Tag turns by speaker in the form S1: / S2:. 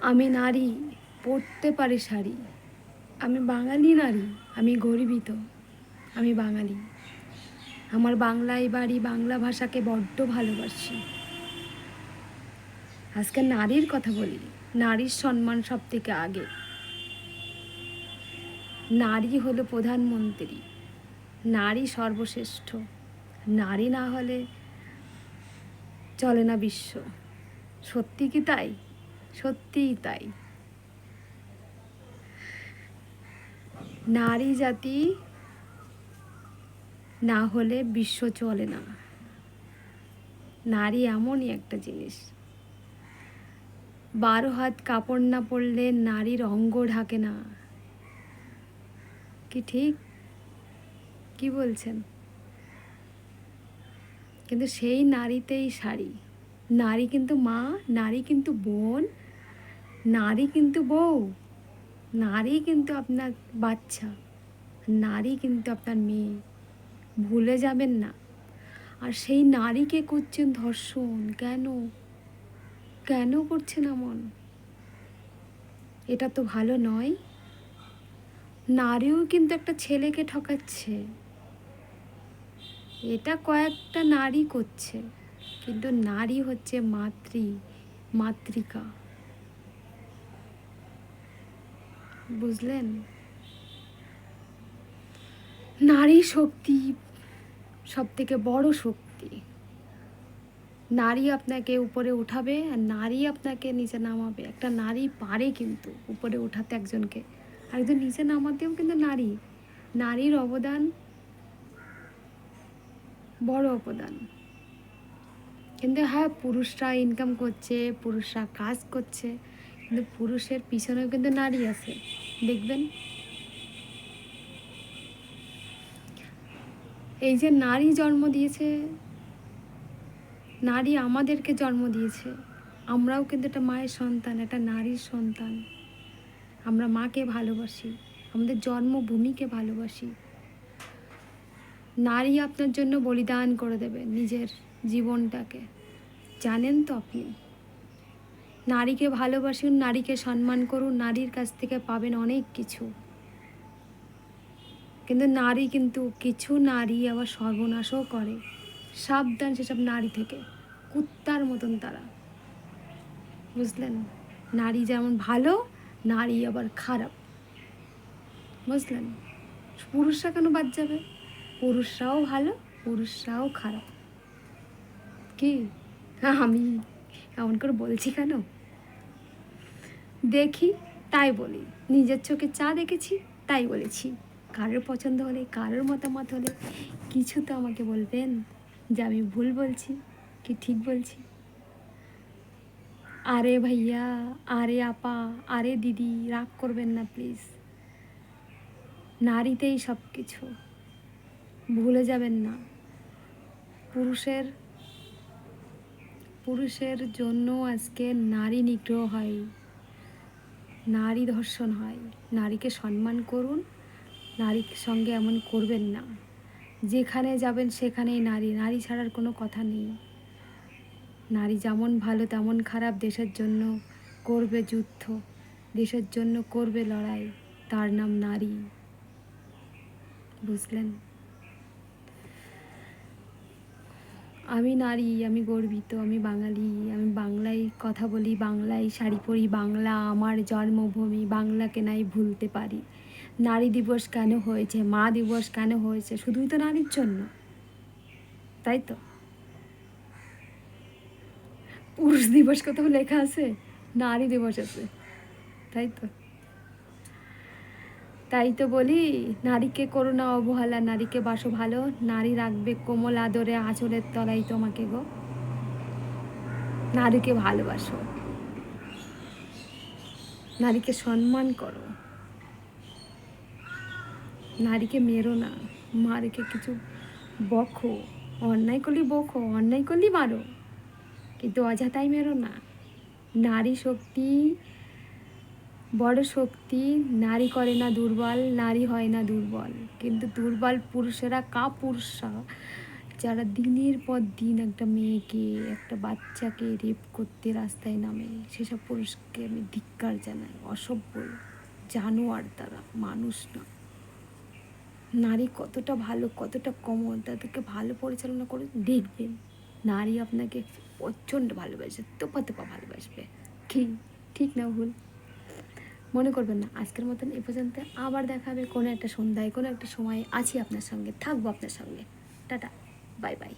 S1: আমি নারী পরতে পারি শাড়ি। আমি বাঙালি নারী, আমি গর্বিত। আমি বাঙালি। আমার বাংলায় বাড়ি, বাংলা ভাষাকে বড্ড ভালোবাসি। আজকে নারীর কথা বলি, নারীর সম্মান সব থেকে আগে। নারী হলো প্রধানমন্ত্রী, নারী সর্বশ্রেষ্ঠ। নারী না হলে চলে না বিশ্ব। সত্যি কি তাই? সত্যিই তাই। নারী জাতি না হলে বিশ্ব চলে না। নারী এমনই একটা জিনিস। বারো হাত কাপড় না পরলে নারীর অঙ্গ ঢাকে না। কি ঠিক? কি বলছেন? কিন্তু সেই নারীতেই শাড়ি। নারী কিন্তু মা, নারী কিন্তু বোন নারী কিন্তু বউ, নারী কিন্তু আপনার বাচ্চা, নারী কিন্তু আপনার মেয়ে, ভুলে যাবেন না। আর সেই নারীকে করছেন ধর্ষণ, কেন? কেন করছেন এমন? এটা তো ভালো নয়। নারীও কিন্তু একটা ছেলেকে ঠকাচ্ছে। এটা কয়েকটা নারী করছে, কিন্তু নারী হচ্ছে মাতৃ, মাতৃকা। বুঝলেন? নারী শক্তি সব থেকে বড় শক্তি। নারী আপনাকে উপরে উঠাবে আর নারী আপনাকে নিচে নামাবে। একটা নারী পারে কিন্তু উপরে উঠাতে একজনকে। আর একজন নিচে নামাতেও কিন্তু নারী। নারীর অবদান বড় অবদান। কিন্তু হ্যাঁ পুরুষরা ইনকাম করছে, পুরুষরা কাজ করছে। কিন্তু পুরুষের পিছনেও কিন্তু নারী আছে। দেখবেন? এই যে নারী জন্ম দিয়েছে, নারী আমাদেরকে জন্ম দিয়েছে, আমরাও কিন্তু একটা মায়ের সন্তান, একটা নারীর সন্তান। আমরা মাকে ভালোবাসি, আমাদের জন্মভূমিকে ভালোবাসি। নারী আপনার জন্য বলিদান করে দেবে নিজের জীবনটাকে। জানেন তো আপনি? নারীকে ভালোবাসুন, নারীকে সম্মান করুন, নারীর কাছ থেকে পাবেন অনেক কিছু। কিন্তু নারী কিন্তু কিছু নারী আবার সর্বনাশও করে। সাবধান সেসব নারী থেকে, কুত্তার মতন তারা। বুঝলেন? নারী যেমন ভালো, নারী আবার খারাপ। বুঝলেন? পুরুষরা কেন বাদ যাবে? পুরুষরাও ভালো, পুরুষরাও খারাপ। কি? আমি এমন করে বলছি কেন? দেখি, তাই বলি। নিজের চোখে চা দেখেছি, তাই বলেছি। কারোর পছন্দ হলে, কারোর মতামত হলে কিছু তো আমাকে বলবেন যে আমি ভুল বলছি কি ঠিক বলছি। আরে ভাইয়া, আরে আপা, আরে দিদি, রাগ করবেন না প্লিজ। নারীতেই সব কিছু ভুলে যাবেন না। পুরুষের পুরুষের জন্য আজকে নারী নিগ্রহ হয়। নারী ধর্ষণ হয়। নারীকে সম্মান করুন নারীর সঙ্গে এমন করবেন না। যেখানে যাবেন সেখানেই নারী নারী ছাড়ার কোনো কথা নেই। নারী যেমন ভালো, তেমন খারাপ, দেশের জন্য করবে যুদ্ধ, দেশের জন্য করবে লড়াই। তার নাম নারী। বুঝলেন? আমি নারী, আমি গর্বিত, আমি বাঙালি, আমি বাংলায় কথা বলি, বাংলায় শাড়ি পরি, বাংলা আমার জন্মভূমি, বাংলাকে নাই ভুলতে পারি। নারী দিবস কেন হয়েছে? মা দিবস কেন হয়েছে? শুধুই তো নারীর জন্য। তাই তো? পুরুষ দিবস কোথাও লেখা আছে? নারী দিবস আছে। তাই তো? তাই তো বলি, নারীকে করো না অবহেলা, নারীকে বাসো ভালো, নারী রাখবে কোমল আদরে, আঁচলের তলায় তোমাকে গো। নারীকে ভালোবাসো। নারীকে সম্মান করো। নারীকে মেরো না। মারিকে কিছু বখো অন্যায় করলি বখো অন্যায় করলি মারো। কিন্তু অযথাই মেরো না। নারী শক্তি বড় শক্তি, নারী করে না দুর্বল, নারী হয় না দুর্বল। কিন্তু দুর্বল পুরুষেরা কা পুরুষরা যারা দিনের পর দিন একটা মেয়েকে, একটা বাচ্চাকে রেপ করতে রাস্তায় নামে, সেসব পুরুষকে আমি ধিক্কার জানাই। অসভ্য জানোয়ার তারা, মানুষ না। নারী কতটা ভালো, কতটা কমন তাদেরকে ভালো পরিচালনা করে দেখবেন। নারী আপনাকে প্রচণ্ড ভালোবাসে তোপা তোপা ভালোবাসবে। কি? ঠিক না ভুল? মনে করবেন না, আজকের মতন এ পর্যন্ত আবার দেখা হবে কোনো একটা সন্ধ্যায়, কোনো একটা সময় আছি আপনার সঙ্গে, থাকব আপনার সঙ্গে। Tata, bye bye.